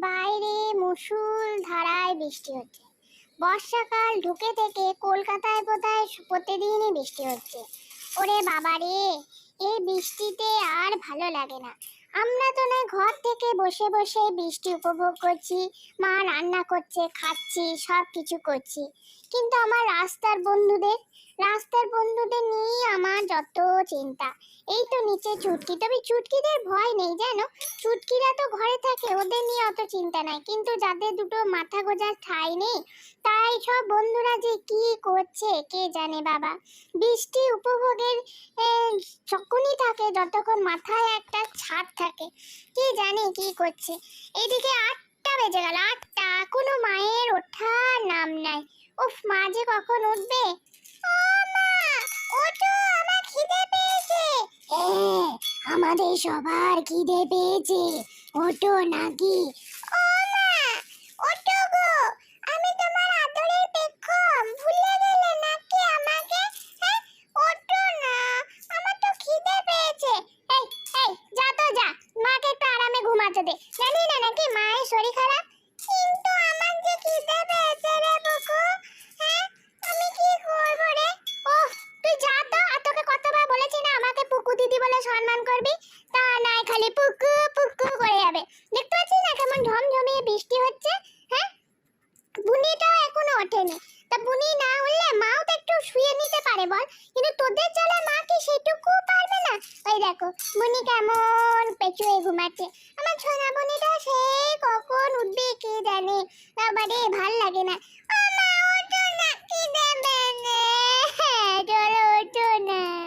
বাইরে মুসুল ধারায় বৃষ্টি হচ্ছে। বর্ষাকাল ঢুকে থেকে কলকাতায় বোধহয় প্রতিদিনই বৃষ্টি হচ্ছে। ওরে বাবা রে এই বৃষ্টিতে আর ভালো লাগে না। আমরা তো না ঘর থেকে বসে বসে বৃষ্টি উপভোগ করছি, মা রান্না করছে, খাচ্ছি সব কিছু করছি। কিন্তু আমার রাস্তার বন্ধুদের রাস্তার বন্ধুদের নিয়েই আমার যত চিন্তা। এই তো নিচে চুটকি, তবে চুটকিদের ভয় নেই জানো? চুটকিরা তো ঘরে থাকে, ওদের নিয়ে অত চিন্তা নাই। কিন্তু যাদের দুটো মাথা গোজার ঠাঁই নেই, তাই সব বন্ধুরা যে কি করছে, কে জানে বাবা? বৃষ্টি উপভোগের যখনই থাকে, যতক্ষণ মাথায় একটা ছাদ থাকে, কে জানে কি করছে। এদিকে আটটা বেজে গেল, আটটা। কোনো মায়ের ওঠার নাম নাই। উফ, মা যে কখন উঠবে? আমাদের সবার খিদে পেয়েছে। ওঠো নাকি। ও নাকি মায়ের শরীর খারাপ? কিন্তু আমার যে খিদে পেয়েছে রে বুকু হ্যাঁ? আমি কি করব রে? ও তুই যা তো, আর তোকে কতবার বলেছি না আমাকে পুকু দিদি বলে সম্মান করবি? তা নাই খালি পুকু পুকু করে যাবে। দেখতে পাচ্ছিস না কেমন ঝমঝমিয়ে বৃষ্টি হচ্ছে হ্যাঁ? বুনিটাও এখনও ওঠেনি। তা বুনি না উঠলে মাও তো একটু শুয়ে নিতে পারে, বল। কিন্তু তোদের জ্বালা মা কি সেটুকু পারবে না? ওই দেখো, বুনি কেমন পেঁচুয়ে ঘুমাচ্ছে। ছোনা বুনিটা সে কখন উঠবে কে জানে। বাবারে ভালো লাগে না।